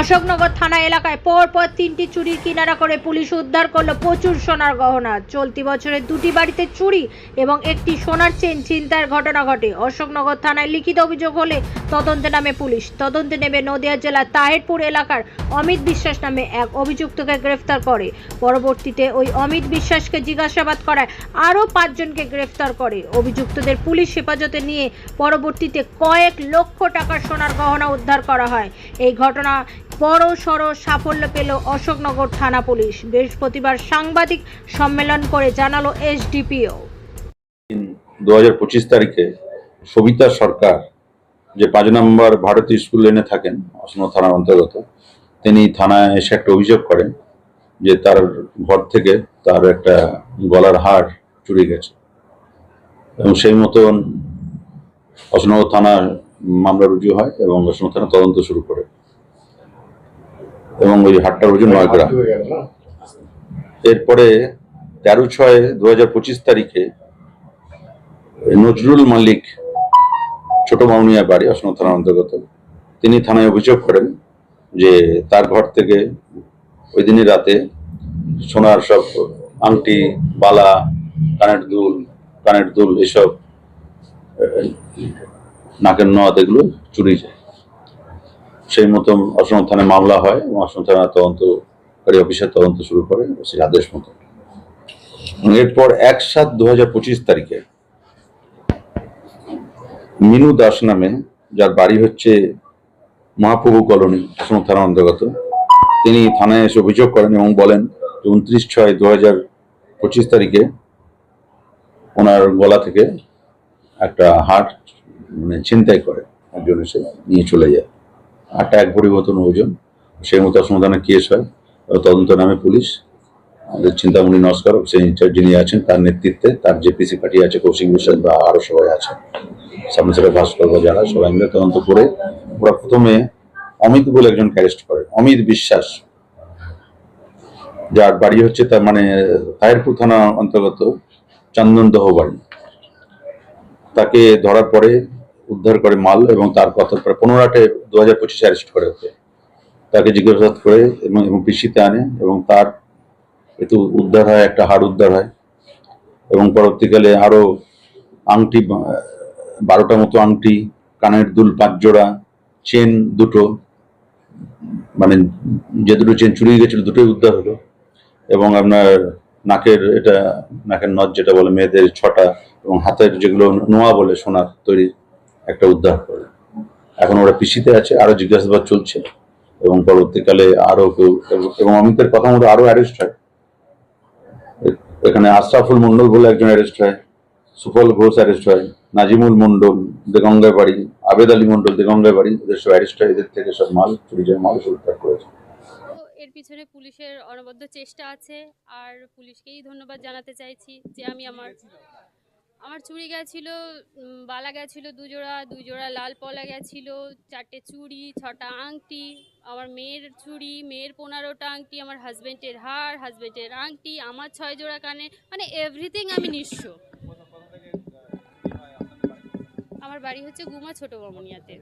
অশোকনগর থানা এলাকায় পরপর তিনটি চুরির কিনারা করে পুলিশ উদ্ধার করল প্রচুর সোনার গহনা। চলতি বছরে দুটি বাড়িতে চুরি এবং একটি সোনার চেন চিন্তার ঘটনা ঘটে। অশোকনগর থানায় লিখিত অভিযোগ হলে তদন্তে নামে পুলিশ। তদন্তে নেমে নদিয়া জেলার তাহেরপুর এলাকার অমিত বিশ্বাস নামে এক অভিযুক্তকে গ্রেফতার করে। পরবর্তীতে ওই অমিত বিশ্বাসকে জিজ্ঞাসাবাদ করায় আরও পাঁচজনকে গ্রেফতার করে। অভিযুক্তদের পুলিশ হেফাজতে নিয়ে পরবর্তীতে কয়েক লক্ষ টাকার সোনার গহনা উদ্ধার করা হয়। এই ঘটনা বড় সড় সাফল্য পেল অশোকনগর থানা পুলিশ। বৃহস্পতিবার সাংবাদিক সম্মেলন করে জানালো এসডিপিও। দু হাজার পঁচিশ তারিখে সবিতা সরকার, যে পাঁচ নম্বর ভারতীয় স্কুল লেনে থাকেন, অসমা থানার অন্তর্গত, তিনি থানায় এসে একটা অভিযোগ করেন যে তার ঘর থেকে তার একটা গলার হার চুরি গেছে। এবং সেই মতন অসমনগর থানার মামলা রুজু হয় এবং অসমনগর থানা তদন্ত শুরু করে। এবং ওই হাটটার ওজন নয় গ্রাম। এরপরে তেরো ছয় দু হাজার পঁচিশ তারিখে নজরুল মালিক, ছোট মাউনিয়া বাড়ি, অসম থানার অন্তর্গত। তিনি থানায় অভিযোগ করেন যে তার ঘর থেকে ওই দিনই রাতে সোনার সব আংটি, বালা, কানের দুল কানের দুল এসব নাকের নদ এগুলো চুরি যায়। সেই মতন অসম থানায় মামলা হয় এবং অসম থানা তদন্তকারী অফিসার তদন্ত শুরু করে সেই আদেশ মতো। এরপর এক সাত দু হাজার পঁচিশ তারিখে মিনু দাস নামে, যার বাড়ি হচ্ছে মহাপ্রভু কলোনি, অসম থানার অন্তর্গত, তিনি থানায় এসে অভিযোগ করেন এবং বলেন যে উনত্রিশ ছয় দু হাজার পঁচিশ তারিখে ওনার গলা থেকে একটা হাট মানে ছিনতাই করে একজন এসে নিয়ে চলে যায়। হাটটা এক ভরি মতন ওজন। সেই মতো অসমাধানের কেস হয়। তদন্ত নামে পুলিশ। আমাদের চিন্তামণি নস্কর, সেই ইনচার্জ যিনি আছেন, তার নেতৃত্বে তার যে পিসি পার্টি আছে, কৌশিক বিশ্বাস বা আরও সবাই আছে। সামনে ভাস্কর বা যারা, সবাই মিলে তদন্ত করে ওরা প্রথমে অমিত বলে একজনকে অ্যারেস্ট করে। অমিত বিশ্বাস, যার বাড়ি হচ্ছে তার মানে তাহিরপুর থানা অন্তর্গত চন্দন চন্দনদহ বাড়ি। তাকে ধরার পরে উদ্ধার করে মাল এবং তার কথা প্রায় পনেরো আটে দু হাজার পঁচিশে অ্যারেস্ট করে ওকে। তাকে জিজ্ঞাসাবাদ করে এবং এবং পিসিতে আনে এবং তার এতে উদ্ধার হয়, একটা হাড় উদ্ধার হয়। এবং পরবর্তীকালে আরও আংটি বারোটা মতো আংটি, কানের দুল পাঁচ জোড়া, চেন দুটো মানে যে দুটো চেন চুরি গেছিল দুটোই উদ্ধার হলো। এবং আপনার নাকের এটা, নাকের নথ যেটা বলে মেয়েদের ছটা এবং হাতের যেগুলো নোয়া বলে সোনার তৈরি একটা উদ্ধার করে এখন ওরা পিসিতে আছে, আরও জিজ্ঞাসাবাদ চলছে এবং পরবর্তীকালে আরও কেউ, এবং অমিতের কথা মতো আরও অ্যারেস্ট হয়। এখানে আশরাফুল মন্ডল বলে একজন অ্যারেস্ট হয়, সুফল ঘোষ অ্যারেস্ট হয়, নাজিমুল মন্ডল দেগঙ্গায় বাড়ি আবেদ আলী মন্ডল দেগঙ্গায় বাড়ি এদের সব অ্যারেস্ট হয়, এদের থেকে সব মাল, চুরি যায়, মাল উদ্ধার করেছে। এর পিছনে পুলিশের অনবদ্য চেষ্টা আছে, আর পুলিশকেই ধন্যবাদ জানাতে চাইছি যে আমি আমার আমার চুড়ি গেছিল বালা গেছিল দুজোড়া দুজোড়া লাল পলা গেছিল চারটে চুড়ি ছটা আংটি আমার মেয়ের চুড়ি মেয়ের পনেরোটা আংটি আমার হাজব্যান্ডের হার হাজব্যান্ডের আংটি আমার ছয় জোড়া কানে মানে এভরিথিং আমি নিঃস্ব। আমার বাড়ি হচ্ছে গুমা ছোট বমনিয়াতে